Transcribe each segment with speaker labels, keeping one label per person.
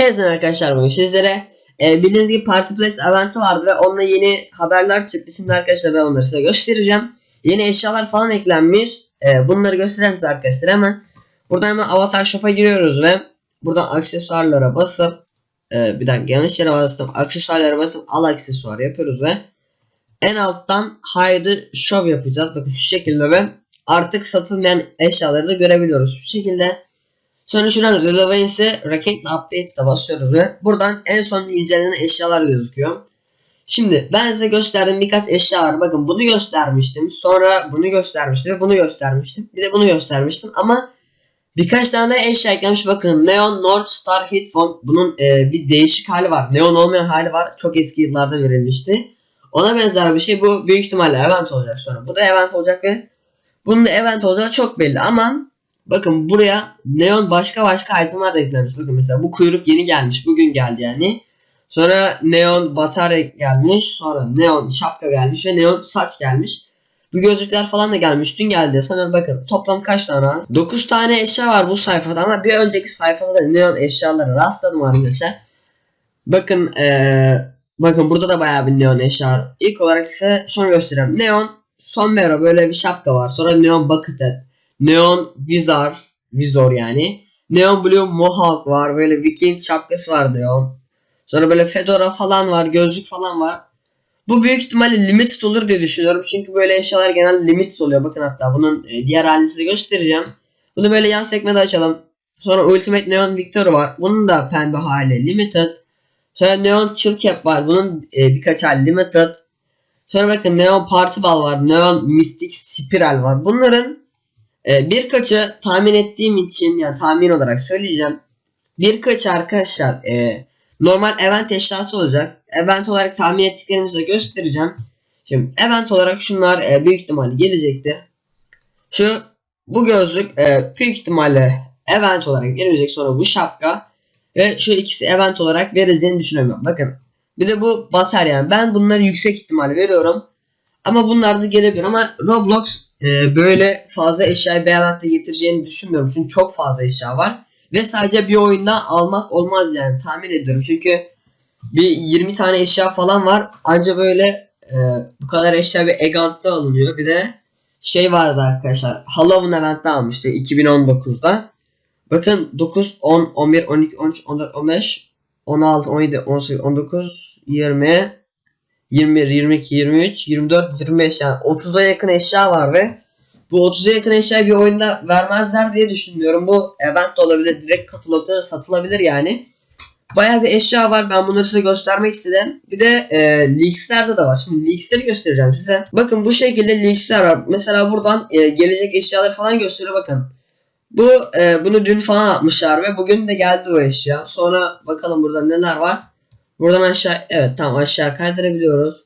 Speaker 1: Tezden arkadaşlar bugün sizlere e, bildiğiniz gibi Party Place eventi vardı ve onunla yeni haberler çıktı. Şimdi arkadaşlar ben onları size göstereceğim. Yeni eşyalar falan eklenmiş. E, bunları göstereyim size arkadaşlar hemen. Buradan hemen Avatar Shop'a giriyoruz ve buradan aksesuarlara basıp e, bir dakika yanlış yere bastım. Aksesuarlara basıp al aksesuar yapıyoruz ve en alttan Hide Show yapacağız. Bakın şu şekilde ve artık satılmayan eşyaları da görebiliyoruz. Bu şekilde Sonra şuradan Relevance'e Racket Update'e basıyoruz ve buradan en son incelenen eşyalar gözüküyor. Şimdi ben size gösterdim birkaç eşya var. Bakın bunu göstermiştim. Sonra bunu göstermiştim. Ve bunu göstermiştim. Bir de bunu göstermiştim. Ama birkaç tane de eşya eklemiş. Bakın Neon North Star Headphone. Bunun e, bir değişik hali var. Neon olmayan hali var. Çok eski yıllarda verilmişti. Ona benzer bir şey. Bu büyük ihtimalle event olacak sonra. Bu da event olacak ve bunun da event olacağı çok belli. Ama Bakın buraya neon başka başka aydınlar da eklenmiş. Bakın mesela bu kuyruk yeni gelmiş. Bugün geldi yani. Sonra neon batarya gelmiş. Sonra neon şapka gelmiş ve neon saç gelmiş. Bu gözlükler falan da gelmiş. Dün geldi. Sanırım bakın toplam kaç tane var? 9 tane eşya var bu sayfada ama bir önceki sayfada da neon eşyalara rastladım arkadaşlar. Bakın ee, bakın burada da bayağı bir neon eşya var. İlk olarak size son göstereyim. Neon sombrero böyle bir şapka var. Sonra neon bucket Neon Vizar. Vizor yani. Neon Blue Mohawk var. Böyle Viking şapkası var diyor. Sonra böyle fedora falan var. Gözlük falan var. Bu büyük ihtimalle limited olur diye düşünüyorum. Çünkü böyle eşyalar genel limited oluyor. Bakın hatta bunun e, diğer halini size göstereceğim. Bunu böyle yan sekmede açalım. Sonra Ultimate Neon Victor var. Bunun da pembe hali limited. Sonra Neon Chill Cap var. Bunun e, birkaç hali limited. Sonra bakın Neon Party Ball var. Neon Mystic Spiral var. Bunların ee, birkaçı tahmin ettiğim için yani tahmin olarak söyleyeceğim. Birkaç arkadaşlar e, normal event eşyası olacak. Event olarak tahmin ettiklerimizi de göstereceğim. Şimdi event olarak şunlar e, büyük ihtimalle gelecektir. Şu bu gözlük e, büyük ihtimalle event olarak gelecek. Sonra bu şapka ve şu ikisi event olarak vereceğini düşünemiyorum. Bakın bir de bu batarya. ben bunları yüksek ihtimalle veriyorum. Ama bunlar da gelebilir ama Roblox e, böyle fazla eşyayı bir de getireceğini düşünmüyorum. Çünkü çok fazla eşya var. Ve sadece bir oyunda almak olmaz yani tahmin ediyorum. Çünkü bir 20 tane eşya falan var. ancak böyle e, bu kadar eşya bir Egant'ta alınıyor. Bir de şey vardı arkadaşlar. Halloween event'te almıştı 2019'da. Bakın 9, 10, 11, 12, 13, 14, 15, 16, 17, 18, 19, 20, 21, 22, 23, 24, 25 yani 30'a yakın eşya var ve bu 30'a yakın eşya bir oyunda vermezler diye düşünmüyorum. Bu event olabilir. Direkt katalogda da satılabilir yani. Baya bir eşya var. Ben bunları size göstermek istedim. Bir de e, leakslerde de var. Şimdi leaksleri göstereceğim size. Bakın bu şekilde leaksler var. Mesela buradan e, gelecek eşyaları falan gösteriyor bakın. Bu e, bunu dün falan atmışlar ve bugün de geldi o eşya. Sonra bakalım burada neler var. Buradan aşağı evet tam aşağı kaydırabiliyoruz.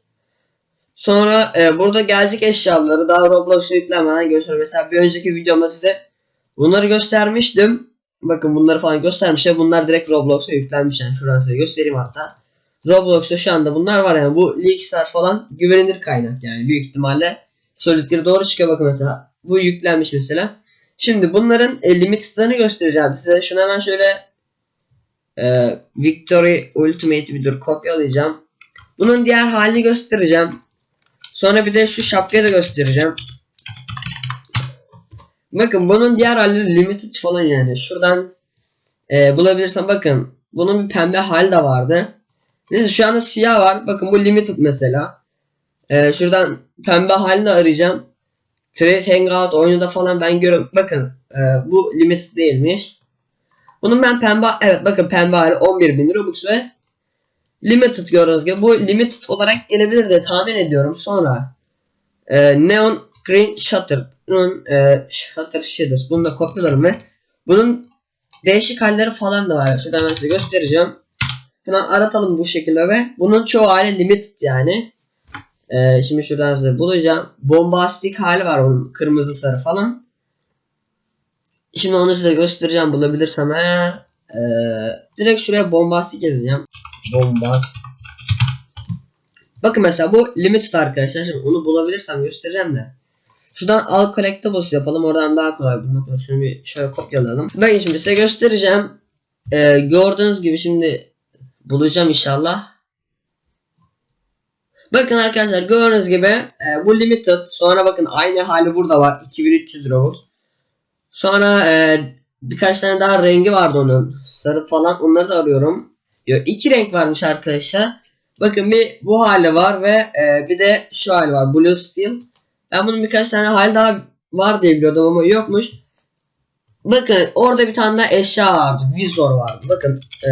Speaker 1: Sonra e, burada gelecek eşyaları daha roblox'u yüklemeden gösteriyor. Mesela bir önceki videomda size bunları göstermiştim. Bakın bunları falan göstermişler. Bunlar direkt Roblox'a yüklenmiş. Yani şuradan size göstereyim hatta. Roblox'ta şu anda bunlar var yani. Bu Leakstar falan güvenilir kaynak yani. Büyük ihtimalle söyledikleri doğru çıkıyor. Bakın mesela bu yüklenmiş mesela. Şimdi bunların e, limitlerini göstereceğim size. Şunu hemen şöyle e, Victory Ultimate bir müdür kopyalayacağım. Bunun diğer halini göstereceğim. Sonra bir de şu şapkayı da göstereceğim. Bakın bunun diğer hali limited falan yani. Şuradan e, bulabilirsem bakın. Bunun bir pembe hali de vardı. Neyse şu anda siyah var. Bakın bu limited mesela. E, şuradan pembe halini arayacağım. Trade Hangout oyunu da falan ben görüyorum. Bakın e, bu limited değilmiş. Bunun ben pembe evet bakın pembe hali bin Robux ve Limited gördüğünüz gibi bu Limited olarak gelebilir de tahmin ediyorum. Sonra e, Neon Green Shutter bunun e, Shutter Shaders bunu da kopyalarım ve bunun değişik halleri falan da var. Şurada ben size göstereceğim. Hemen aratalım bu şekilde ve bunun çoğu hali Limited yani. E, şimdi şuradan size bulacağım. Bombastik hali var bunun kırmızı sarı falan. Şimdi onu size göstereceğim bulabilirsem eğer. Ee, direkt şuraya bombastik yazacağım. Bombas. Bakın mesela bu limited arkadaşlar. Şimdi onu bulabilirsem göstereceğim de. Şuradan al collectibles yapalım. Oradan daha kolay bulmak olur. Şunu bir şöyle kopyalayalım. Ben şimdi size göstereceğim. Ee, gördüğünüz gibi şimdi bulacağım inşallah. Bakın arkadaşlar gördüğünüz gibi e, bu limited. Sonra bakın aynı hali burada var. 2300 robot. Sonra e, birkaç tane daha rengi vardı onun. Sarı falan onları da arıyorum. Yo, iki renk varmış arkadaşlar. Bakın bir bu hali var ve e, bir de şu hali var. Blue Steel. Ben bunun birkaç tane hal daha var diye biliyordum ama yokmuş. Bakın orada bir tane daha eşya vardı. Vizor vardı. Bakın. E,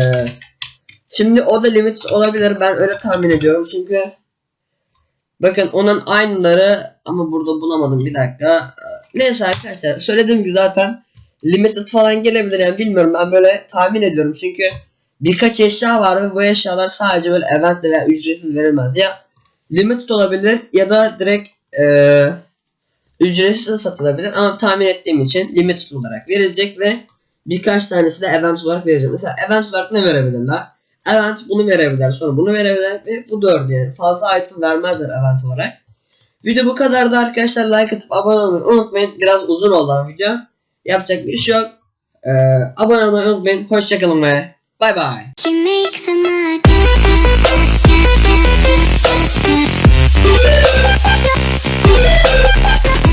Speaker 1: şimdi o da limit olabilir. Ben öyle tahmin ediyorum. Çünkü bakın onun aynıları ama burada bulamadım. Bir dakika. E, Neyse arkadaşlar söylediğim gibi zaten limited falan gelebilir yani bilmiyorum ben böyle tahmin ediyorum çünkü birkaç eşya var ve bu eşyalar sadece böyle event veya ücretsiz verilmez ya limited olabilir ya da direkt e, ücretsiz satılabilir ama tahmin ettiğim için limited olarak verilecek ve birkaç tanesi de event olarak verecek mesela event olarak ne verebilirler event bunu verebilirler sonra bunu verebilirler ve bu dördü yani fazla item vermezler event olarak Video bu kadardı arkadaşlar. Like atıp abone olmayı unutmayın. Biraz uzun oldu video. Yapacak bir şey yok. Ee, abone olmayı unutmayın. Hoşçakalın ve bay bay.